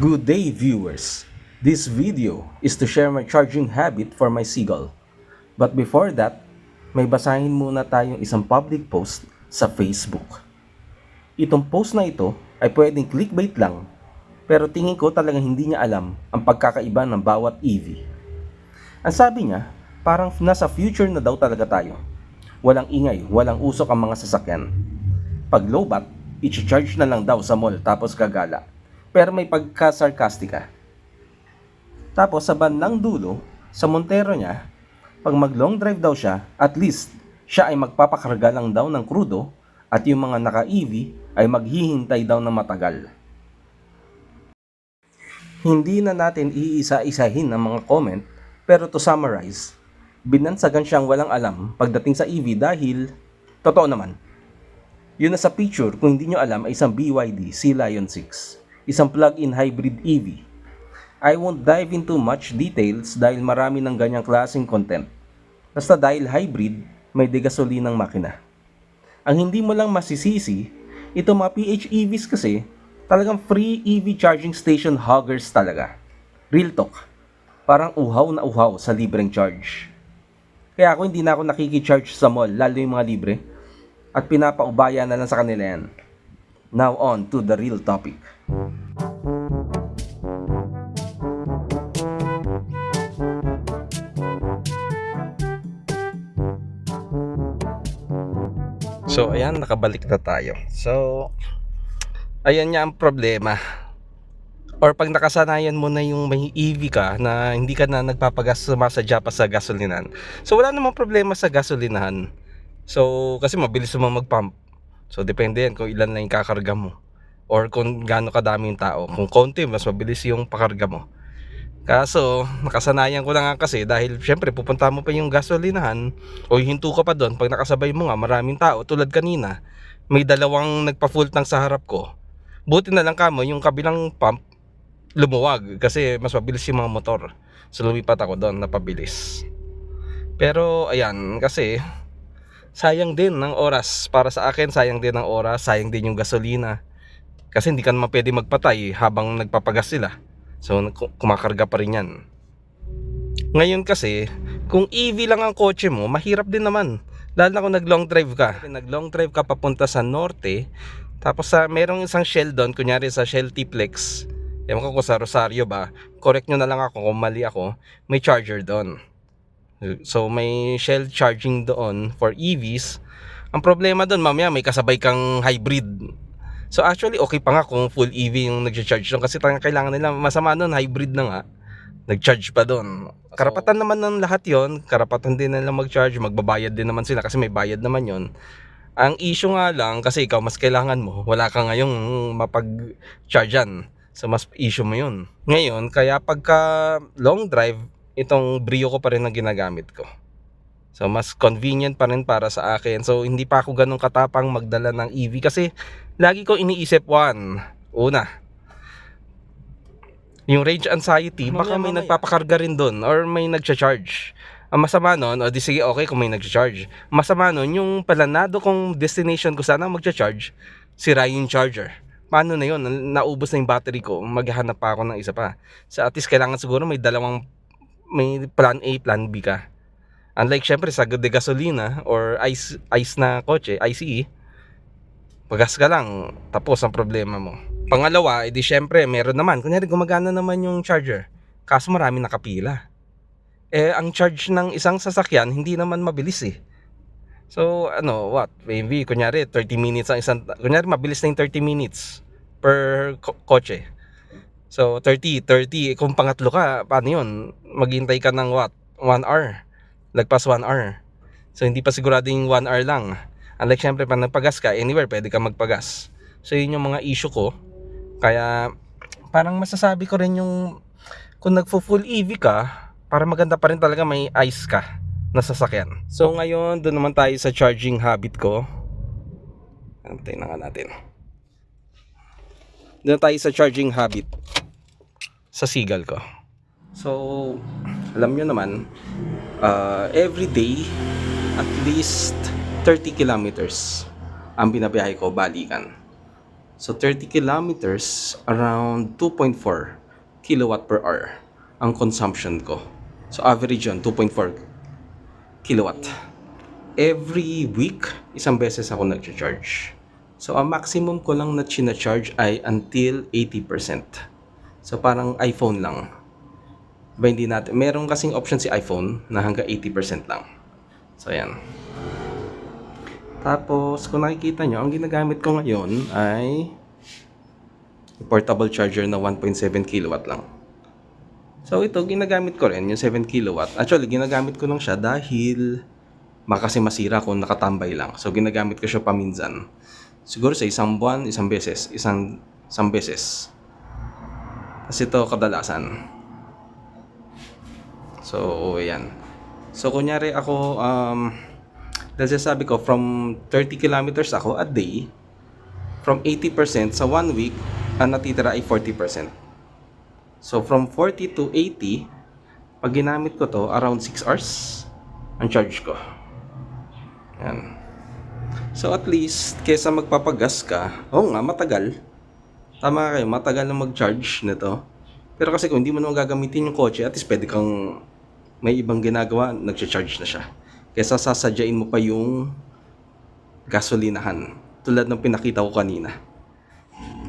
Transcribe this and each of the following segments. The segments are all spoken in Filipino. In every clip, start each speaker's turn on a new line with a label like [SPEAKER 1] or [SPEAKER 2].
[SPEAKER 1] Good day viewers! This video is to share my charging habit for my Seagull. But before that, may basahin muna tayong isang public post sa Facebook. Itong post na ito ay pwedeng clickbait lang, pero tingin ko talagang hindi niya alam ang pagkakaiba ng bawat EV. Ang sabi niya, parang nasa future na daw talaga tayo. Walang ingay, walang usok ang mga sasakyan. Pag lowbat, i-charge na lang daw sa mall tapos gagala. Pero may pagka-sarcastica. Tapos sa bandang dulo, sa Montero niya, pag mag long drive daw siya, at least siya ay magpapakarga lang daw ng krudo at yung mga naka-EV ay maghihintay daw ng matagal. Hindi na natin iisa-isahin ang mga comment pero to summarize, binansagan siyang walang alam pagdating sa EV dahil, totoo naman, yun na sa picture kung hindi nyo alam ay isang BYD Sea Lion 6, isang plug-in hybrid EV. I won't dive into much details dahil marami ng ganyang klaseng content. Basta dahil hybrid, may degasolinang makina. Ang hindi mo lang masisisi, ito mga PHEVs kasi, talagang free EV charging station hoggers talaga. Real talk. Parang uhaw na uhaw sa libreng charge. Kaya ako hindi na ako nakikicharge sa mall, lalo yung mga libre. At pinapaubaya na lang sa kanila yan. Now on to the real topic. So, ayan, nakabalik na tayo. So, ayan nga ang problema. Or pag nakasanayan mo na yung may EV ka na hindi ka na nagpapagas sumasadya pa sa gasolinahan. So, wala namang problema sa gasolinahan. So, kasi mabilis mo mag-pump. So, depende yan kung ilan lang yung kakarga mo. Or kung gaano kadami yung tao. Kung konti, mas mabilis yung pakarga mo. Kaso, nakasanayan ko lang nga kasi dahil syempre pupunta mo pa yung gasolinahan o hinto ka pa doon pag nakasabay mo nga maraming tao tulad kanina. May dalawang nagpa-full tank sa harap ko. Buti na lang kamo yung kabilang pump lumuwag kasi mas mabilis yung mga motor. So lumipat ako doon napabilis. Pero ayan kasi sayang din ng oras para sa akin sayang din ng oras sayang din yung gasolina kasi hindi ka naman pwede magpatay habang nagpapagas sila so ku- kumakarga pa rin yan. Ngayon kasi kung EV lang ang kotse mo mahirap din naman. Lalo na kung nag long drive ka. Nag long drive ka papunta sa norte tapos sa merong isang Shell doon kunyari sa Shell T-Plex. Ewan ko kung sa Rosario ba. Correct nyo na lang ako kung mali ako. May charger doon. So may Shell charging doon for EVs. Ang problema doon mamaya may kasabay kang hybrid. So actually okay pa nga kung full EV yung nag-charge doon kasi talagang kailangan nila masama noon hybrid na nga. Nag-charge pa doon. Karapatan naman ng lahat yon, karapatan din nila mag-charge, magbabayad din naman sila kasi may bayad naman yon. Ang issue nga lang kasi ikaw mas kailangan mo, wala ka ngayong mapag-chargean. So mas issue mo yun. Ngayon, kaya pagka long drive, itong Brio ko pa rin ang ginagamit ko. So mas convenient pa rin para sa akin. So hindi pa ako ganun katapang magdala ng EV kasi lagi ko iniisip one. Una, yung range anxiety, baka may nagpapakarga rin doon or may nagcha-charge. Ang masama nun, o di sige okay kung may nagcha-charge. Masama nun, yung planado kong destination ko sana magcha-charge, sira yung charger. Paano na yun? Naubos na yung battery ko, maghahanap pa ako ng isa pa. So at least kailangan siguro may dalawang may plan A, plan B ka. Unlike syempre sa de gasolina or ice, ice na kotse, ICE, pagas ka lang, tapos ang problema mo. Pangalawa, edi syempre meron naman, kunyari gumagana naman yung charger, kaso marami nakapila. Eh, ang charge ng isang sasakyan, hindi naman mabilis eh. So, ano, what? Maybe, kunyari, 30 minutes ang isang, kunyari, mabilis na yung 30 minutes per ko- kotse. So, 30, 30. Kung pangatlo ka, paano yun? Maghintay ka ng what? 1 hour. Lagpas 1 hour. So, hindi pa sigurado yung 1 hour lang. Unlike syempre, pag nagpagas ka, anywhere pwede ka magpagas. So, yun yung mga issue ko. Kaya, parang masasabi ko rin yung kung nagfo-full EV ka, para maganda pa rin talaga may ice ka na sasakyan. So, ngayon, doon naman tayo sa charging habit ko. Antay na nga natin. Doon tayo sa charging habit sa Seagull ko. So, alam nyo naman, uh, every day, at least 30 kilometers ang binabiyahe ko balikan. So 30 kilometers, around 2.4 kilowatt per hour ang consumption ko. So average yun, 2.4 kilowatt. Every week, isang beses ako nag-charge. So ang maximum ko lang na charge ay until 80%. So parang iPhone lang. Ba hindi natin, meron kasing option si iPhone na hanggang 80% lang. So ayan. Tapos, kung nakikita nyo, ang ginagamit ko ngayon ay portable charger na 1.7 kilowatt lang. So, ito, ginagamit ko rin, yung 7 kilowatt. Actually, ginagamit ko lang siya dahil makasi masira kung nakatambay lang. So, ginagamit ko siya paminsan. Siguro sa isang buwan, isang beses. Isang, isang beses. Kasi ito, kadalasan. So, ayan. So, kunyari ako, um, dahil sabi ko, from 30 kilometers ako a day, from 80% sa one week, ang natitira ay 40%. So, from 40 to 80, pag ginamit ko to, around 6 hours ang charge ko. Yan. So, at least, kesa magpapagas ka, oo nga, matagal. Tama kayo, matagal na mag-charge nito. Pero kasi kung hindi mo naman gagamitin yung kotse, at least pwede kang may ibang ginagawa, nag-charge na siya. Kesa sasadyain mo pa yung gasolinahan. Tulad ng pinakita ko kanina.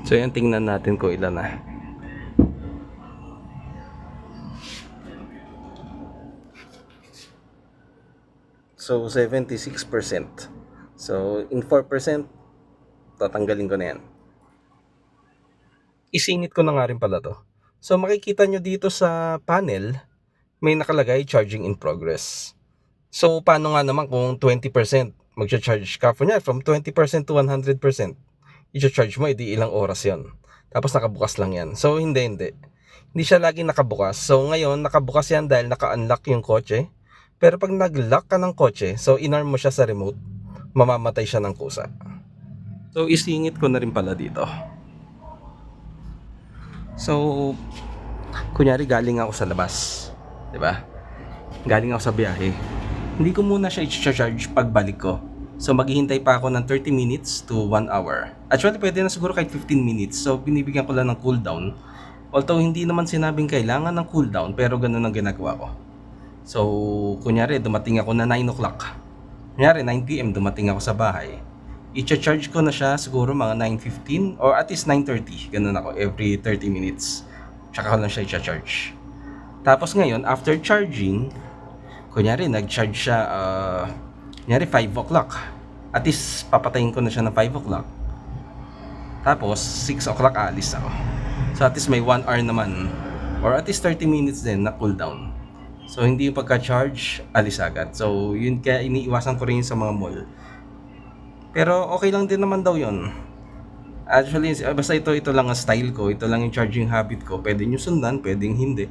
[SPEAKER 1] So yan, tingnan natin ko ilan na. So 76%. So in 4%, tatanggalin ko na yan. Isingit ko na nga rin pala to. So makikita nyo dito sa panel, may nakalagay charging in progress. So, paano nga naman kung 20% magcha-charge ka? For from 20% to 100%, i-charge mo, edi ilang oras yon. Tapos nakabukas lang yan. So, hindi, hindi. Hindi siya lagi nakabukas. So, ngayon, nakabukas yan dahil naka-unlock yung kotse. Pero pag nag-lock ka ng kotse, so inarm mo siya sa remote, mamamatay siya ng kusa. So, isingit ko na rin pala dito. So, kunyari galing ako sa labas. 'di ba? Galing ako sa biyahe. Hindi ko muna siya i-charge pagbalik ko. So maghihintay pa ako ng 30 minutes to 1 hour. Actually, pwede na siguro kahit 15 minutes. So binibigyan ko lang ng cooldown. Although hindi naman sinabing kailangan ng cooldown, pero ganun ang ginagawa ko. So, kunyari, dumating ako na 9 o'clock. Kunyari, 9pm dumating ako sa bahay. I-charge ko na siya siguro mga 9.15 or at least 9.30. Ganun ako every 30 minutes. Tsaka ko lang siya i-charge. Tapos ngayon, after charging, kunyari, nag-charge siya, uh, kunyari 5 o'clock. At least, papatayin ko na siya ng 5 o'clock. Tapos, 6 o'clock aalis ako. So, at least may 1 hour naman. Or at least 30 minutes din na cooldown. So, hindi yung pagka-charge, alis agad. So, yun kaya iniiwasan ko rin sa mga mall. Pero, okay lang din naman daw yun. Actually, basta ito, ito lang ang style ko. Ito lang yung charging habit ko. Pwede nyo sundan, pwedeng hindi.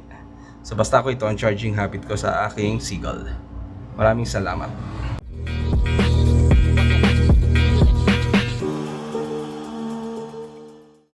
[SPEAKER 1] So basta ako ito ang charging habit ko sa aking Seagull. Maraming salamat.